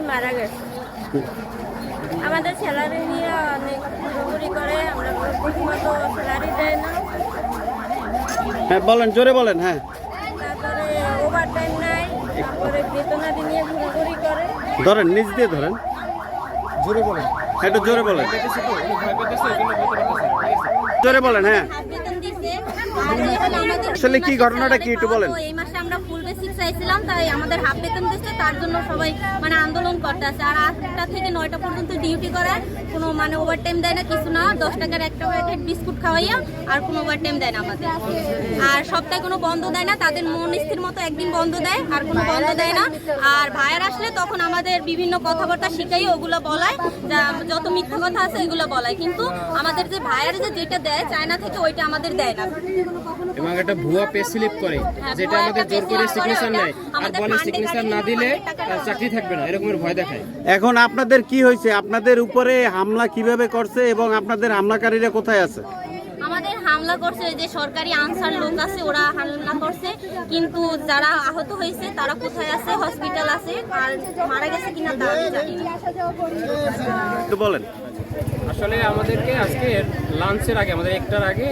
একজন মারা গেছে? আমাদের স্যালারি নিয়ে অনেক ঘুরঘুরি করে আমরা ঠিক মতো স্যালারি দেয় না। হ্যাঁ বলেন জোরে বলেন হ্যাঁ। তারপরে ওভার টাইম নাই তারপরে বেতনাদি নিয়ে ঘুরঘুরি করে। ধরেন নিজ দিয়ে ধরেন। জোরে বলেন। একটু জোরে বলেন। জোরে বলেন হ্যাঁ। আসলে কি ঘটনাটা কি একটু বলেন? চাইছিলাম তাই আমাদের হাফ বেতন দিচ্ছে তার জন্য সবাই মানে আন্দোলন করতে আছে আর আটটা থেকে নয়টা পর্যন্ত ডিউটি করে কোনো মানে ওভার টাইম দেয় না কিছু না। দশ টাকার একটা প্যাকেট বিস্কুট খাওয়াইয়া আর কোনো ওভার টাইম দেয় না আমাদের। আর সপ্তাহে কোনো বন্ধ দেয় না তাদের মন স্থির মতো একদিন বন্ধ দেয় আর কোনো বন্ধ দেয় না। আর ভাইয়ার আসলে তখন আমাদের বিভিন্ন কথাবার্তা শিখাই ওগুলো বলায় যত মিথ্যা কথা আছে এগুলো বলায়। কিন্তু আমাদের যে ভাইয়ার যে যেটা দেয় চায়না থেকে ওইটা আমাদের দেয় না। এবং একটা ভুয়া পে স্লিপ করে হ্যাঁ, যেটা আমাদের জোর করে সিগনেচার নেয় আর বলে সিগনেচার না দিলে চাকরি থাকবে না এরকমের ভয় দেখায়। এখন আপনাদের কি হয়েছে? আপনাদের উপরে হামলা কীভাবে করছে এবং আপনাদের হামলাকারীরা কোথায় আছে? আমাদের হামলা করছে যে সরকারি আনসার লোক আছে ওরা হামলা করছে। কিন্তু যারা আহত হয়েছে তারা কোথায় আছে? হসপিটাল আছে। আর মারা গেছে কিনা তা জানি না। বলেন। আসলে আমাদেরকে আজকে লাঞ্চের আগে, আমাদের একটার আগে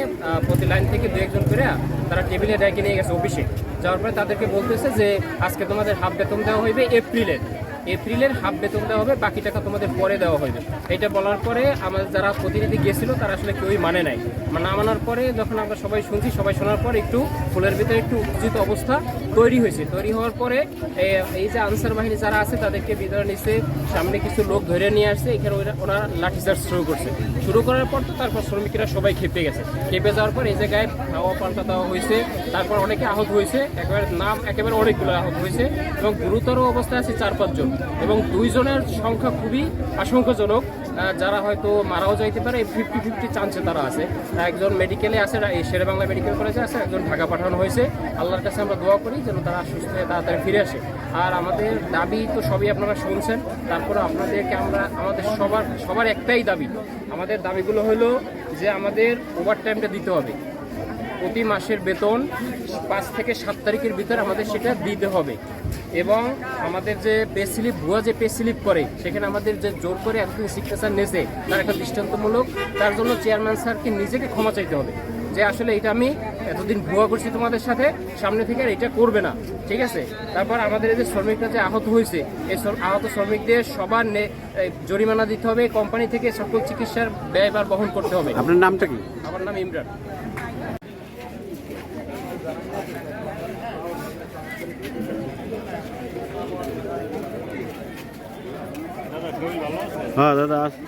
প্রতি লাইন থেকে দু একজন করে তারা টেবিলে ডেকে নিয়ে গেছে অফিসে যাওয়ার পরে তাদেরকে বলতেছে যে, আজকে তোমাদের হাফ বেতন দেওয়া হইবে এপ্রিলের এপ্রিলের হাফ বেতন দেওয়া হবে, বাকি টাকা তোমাদের পরে দেওয়া হবে। এটা বলার পরে আমাদের যারা প্রতিনিধি গেছিল, তারা আসলে কেউই মানে নাই। মানে না মানার পরে যখন আমরা সবাই শুনছি, সবাই শোনার পর একটু ফুলের ভিতরে একটু উত্তেজিত অবস্থা তৈরি হয়েছে। তৈরি হওয়ার পরে এই যে আনসার বাহিনী যারা আছে, তাদেরকে বিদায় নিচ্ছে সামনে কিছু লোক ধরে নিয়ে আসছে। এখানে ওনারা লাঠিচার্জ শুরু করছে। শুরু করার পর তো তারপর শ্রমিকেরা সবাই খেপে গেছে। খেপে যাওয়ার পর এই জায়গায় হাওয়া পাল্টা দেওয়া হয়েছে। তারপর অনেকে আহত হয়েছে। একেবারে নাম একেবারে অনেকগুলো আহত হয়েছে এবং গুরুতর অবস্থায় আছে চার পাঁচজন। এবং দুইজনের সংখ্যা খুবই আশঙ্কাজনক যারা হয়তো মারাও যাইতে পারে ফিফটি ফিফটি চান্সে তারা আছে। একজন মেডিকেলে আছে শেরে বাংলা মেডিকেল কলেজে আছে, একজন ঢাকা পাঠানো হয়েছে। আল্লাহর কাছে আমরা দোয়া করি যেন তারা সুস্থ হয়ে তাড়াতাড়ি ফিরে আসে। আর আমাদের দাবি তো সবই আপনারা শুনছেন তারপরে আপনাদেরকে আমরা, আমাদের সবার সবার একটাই দাবি। আমাদের দাবিগুলো হলো যে আমাদের ওভার টাইমটা দিতে হবে। প্রতি মাসের বেতন পাঁচ থেকে সাত তারিখের ভিতরে আমাদের সেটা দিতে হবে। এবং আমাদের যে পে স্লিপ ভুয়া যে পে স্লিপ করে সেখানে আমাদের যে জোর করে একদিন সিগনেচার নেছে তার একটা দৃষ্টান্তমূলক তার জন্য চেয়ারম্যান স্যারকে নিজেকে ক্ষমা চাইতে হবে। যে আসলে এটা আমি এতদিন ভুয়া করছি তোমাদের সাথে সামনে থেকে আর এটা করবে না। ঠিক আছে? তারপর আমাদের এই যে শ্রমিকরা যে আহত হয়েছে এই আহত শ্রমিকদের সবার নে- জরিমানা দিতে হবে কোম্পানি থেকে সকল চিকিৎসার ব্যয়ভার বহন করতে হবে। আপনার নামটা কি? আমার নাম ইমরান। হ্যাঁ দাদা আস-